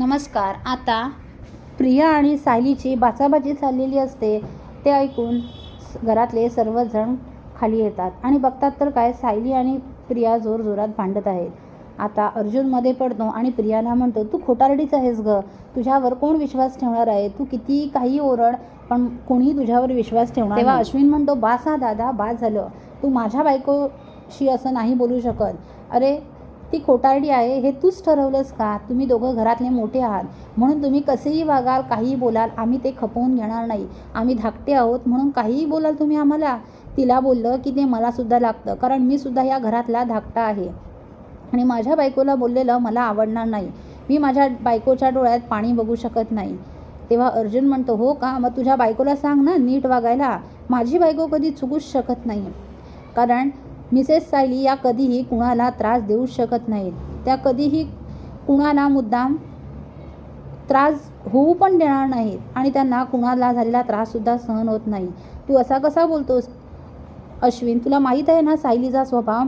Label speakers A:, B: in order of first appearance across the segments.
A: नमस्कार. आता प्रिया आणि सायलीची बाचाबाची चाललेली असते ते ऐकून घरातले सर्वजण खाली येतात आणि बघतात तर काय सायली आणि प्रिया जोरजोरात भांडत आहेत. आता अर्जुनमध्ये पडतो आणि प्रियाला म्हणतो तू खोटारडीच आहेस ग. तुझ्यावर कोण विश्वास ठेवणार आहे? तू किती काही ओरड पण कोणी तुझ्यावर विश्वास ठेवणार तेव्हा अश्विन म्हणतो बास हा दादा बास झालं. तू माझ्या बायकोशी असं नाही बोलू शकत. अरे ती खोटारडी आहे हे तूच ठरवलंस का? तुम्ही दोघं घरातले मोठे आहात. म्हणून तुम्ही कसेही वागाल काहीही बोलाल आम्ही ते खपवून घेणार नाही. आम्ही धाकटे आहोत म्हणून काहीही बोलाल तुम्ही आम्हाला? तिला बोललं की ते मलासुद्धा लागतं कारण मी सुद्धा या घरातला धाकटा आहे. आणि माझ्या बायकोला बोललेलं मला आवडणार नाही. मी माझ्या बायकोच्या डोळ्यात पाणी बघू शकत नाही. तेव्हा अर्जुन म्हणतो हो का? मग तुझ्या बायकोला सांग ना नीट वागायला. माझी बायको कधी चुकूच शकत नाही. कारण मिसेस सायली या कधीही कुणाला त्रास देऊ शकत नाहीत. त्या कधीही कुणाला मुद्दाम त्रास होऊ पण देणार नाहीत आणि त्यांना कुणाला झालेला त्राससुद्धा सहन होत नाही. तू असा कसा बोलतोस? अश्विन तुला माहीत आहे ना सायलीचा स्वभाव?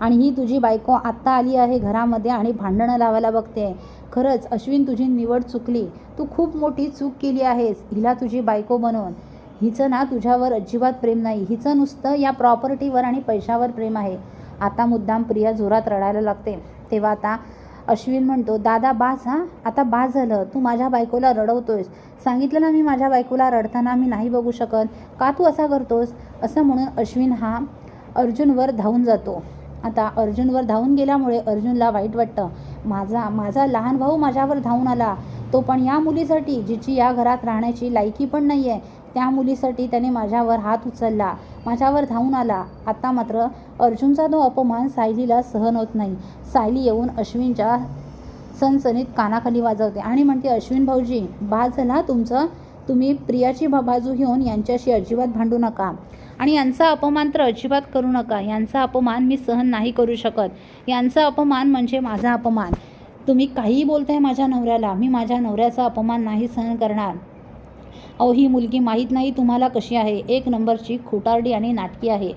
A: आणि ही तुझी बायको आत्ता आली आहे घरामध्ये आणि भांडणं लावायला बघते. खरंच अश्विन तुझी निवड चुकली. तू खूप मोठी चूक केली आहेस. हिला तुझी बायको बनवून. हिचं ना तुझ्यावर अजिबात प्रेम नाही. हिचं नुसतं या प्रॉपर्टीवर आणि पैशावर प्रेम आहे. आता मुद्दाम प्रिया जोरात रडायला लागते. तेव्हा आता अश्विन म्हणतो दादा बाज हां. आता बाज झालं. तू माझ्या बायकोला रडवतोयस. सांगितलं ना मी माझ्या बायकोला रडताना मी नाही बघू शकत. का तू असा करतोस? असं म्हणून अश्विन हा अर्जुनवर धावून जातो. आता अर्जुनवर धावून गेल्यामुळे अर्जुनला वाईट वाटतं. माझा माझा लहान भाऊ माझ्यावर धावून आला. तो पण या मुलीसाठी जिची या घरात राहण्याची लायकी पण नाही आहे त्या मुलीसाठी त्याने माझ्यावर हात उचलला. माझ्यावर धावून आला. आता मात्र अर्जुनचा तो अपमान सायलीला सहन होत नाही. सायली येऊन अश्विनच्या सणसणीत कानाखाली वाजवते आणि म्हणते अश्विन भाऊजी बाद झाला तुमचं? तुम्ही प्रियाची बा- बाजू घेऊन यांच्याशी अजिबात भांडू नका आणि यांचा अपमान तर अजिबात करू नका. यांचा अपमान मी सहन नाही करू शकत. यांचा अपमान म्हणजे माझा अपमान. तुम्ही काहीही बोलताय माझ्या नवऱ्याला. मी माझ्या नवऱ्याचा अपमान नाही सहन करणार. अहो ही मुलगी माहीत नाही तुम्हाला कशी आहे. एक नंबरची खोटारडी आणि नाटकी आहे.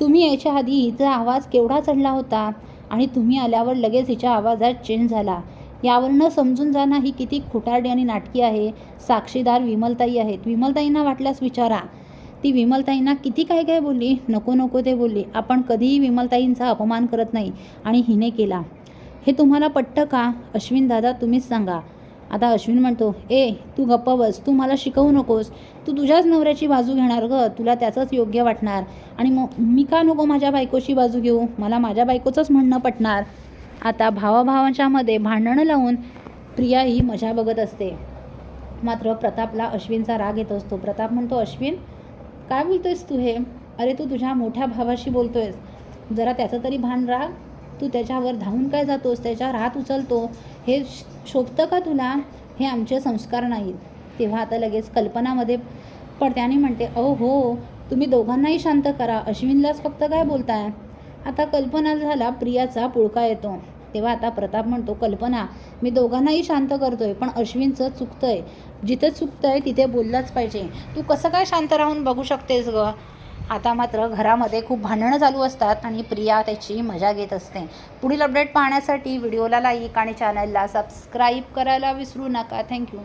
A: तुम्ही याच्या आधी हिचा आवाज केवढा चढला होता? आणि तुम्ही आल्यावर लगेच हिच्या आवाजात चेंज झाला. यावरनं समजून जाणं ही किती खोटारडी आणि नाटकी आहे. साक्षीदार विमलताई आहेत. विमलताईंना वाटल्यास विचारा. ती विमलताईंना किती काय काय बोलली? नको नको ते बोलली. आपण कधीही विमलताईंचा अपमान करत नाही आणि हिने केला. हे तुम्हाला पट्ट का? अश्विन दादा तुम्हीच सांगा. आता अश्विन म्हणतो ए तू गप्प बस तू मला शिकवू नकोस. तू तुझ्याच नवऱ्याची बाजू घेणार ग तुला त्याचंच योग्य वाटणार. आणि मग मी का नको माझ्या बायकोची बाजू घेऊ? मला माझ्या बायकोचंच म्हणणं पटणार. आता भावाभावांच्यामध्ये भांडणं लावून प्रिया ही मजा बघत असते. मात्र प्रतापला अश्विनचा राग येत असतो. प्रताप म्हणतो अश्विन काय बोलतोयस तू हे? अरे तू तुझ्या मोठ्या भावाशी बोलतोयस. जरा त्याचं तरी भान राग तू त्याच्यावर धावून काय जातोस त्याच्यावर हात उचलतो हे शोभतं का तुला? हे आमचे संस्कार नाहीत. तेव्हा आता लगेच कल्पनामध्ये पडते आणि म्हणते अहो हो तुम्ही दोघांनाही शांत करा. अश्विनलाच फक्त काय बोलताय? आता कल्पना झाला प्रियाचा पुळका येतो. तेव्हा आता प्रताप म्हणतो कल्पना मी दोघांनाही शांत करतोय पण अश्विनचं चुकतंय. जिथे चुकतंय तिथे बोललाच पाहिजे. तू कसं काय शांत राहून बघू शकतेस ग? आता मात्र घरामध्ये खूप भांडणं चालू असतात आणि प्रिया त्याची मजा घेत असते. पुढील अपडेट पाहण्यासाठी व्हिडिओला लाईक आणि चॅनलला सबस्क्राईब करायला विसरू नका. थँक्यू